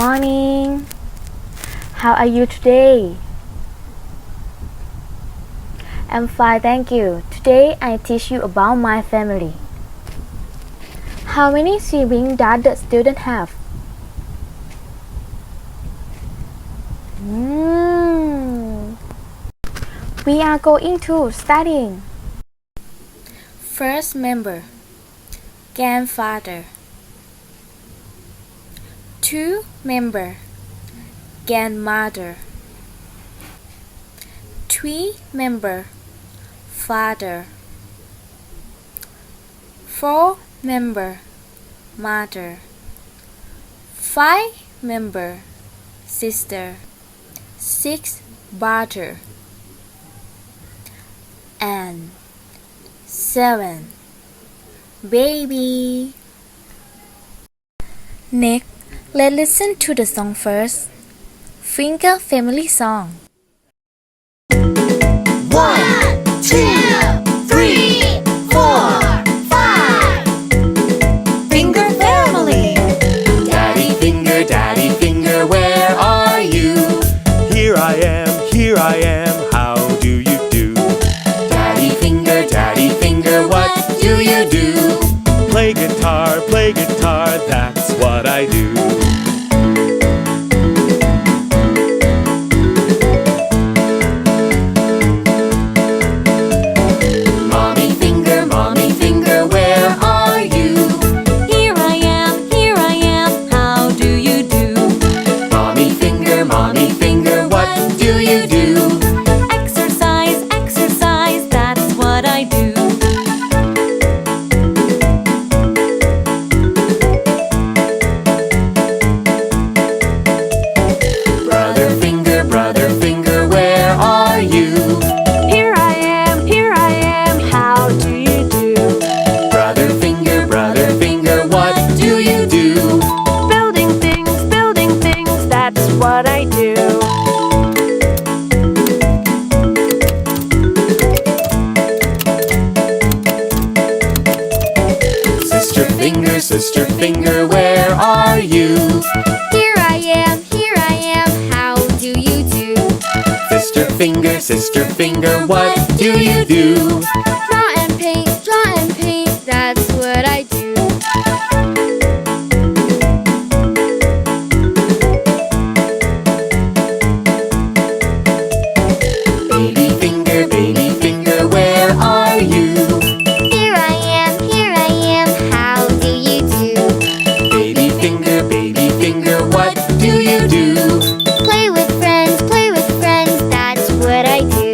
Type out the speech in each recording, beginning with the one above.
Morning. How are you today? I'm fine, thank you. Today I teach you about my family. How many siblings does the student have? Hmm. We are going to studying. First member grandfather. Two member grandmother. Three member father. Four member mother. Five member sister. Six brother. And seven baby. Next, let's listen to the song first. Finger Family Song. One, two, three, four, five. Finger family. Daddy finger, daddy finger, where are you? Here I am, here I am, how do you do? Daddy finger, daddy finger, what do you do? Play guitar, play guitar, that's what I do. Sister finger, where are you? Here I am, here I am, how do you do? Sister finger, sister finger, what do you do? Do you do? Play with friends, play with friends, that's what I do.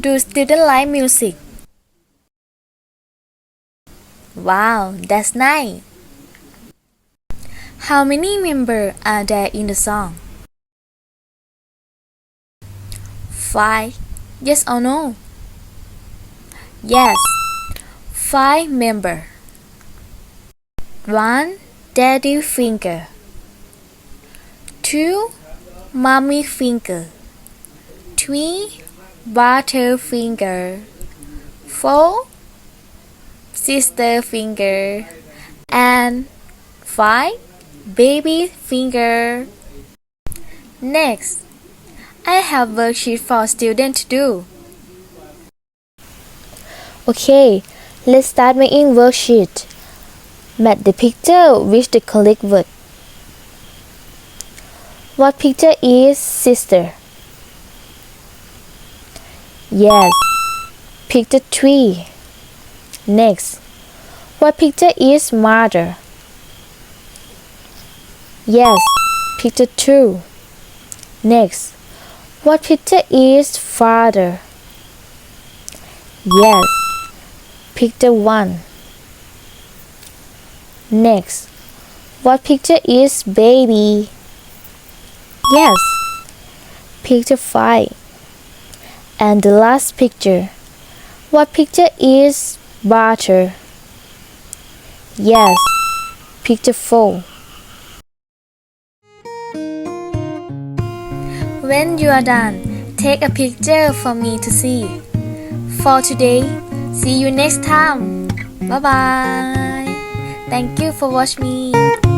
Do students like music? Wow, that's nice. How many members are there in the song? Five. Yes or no? Yes. Five member. One daddy finger. Two mommy finger. Three butter finger. Four sister finger. And five baby finger. Next, I have worksheet for students to do. Okay, let's start making worksheet. Match the picture with the correct word. What picture is sister? Yes, picture 3. Next, what picture is mother? Yes, picture 2. Next, what picture is father? Yes, picture 1. Next, what picture is baby? Yes, picture 5. And the last picture. What picture is butter? Yes, picture 4. When you are done, take a picture for me to see. For today see you next time. Bye bye thank you for watching. me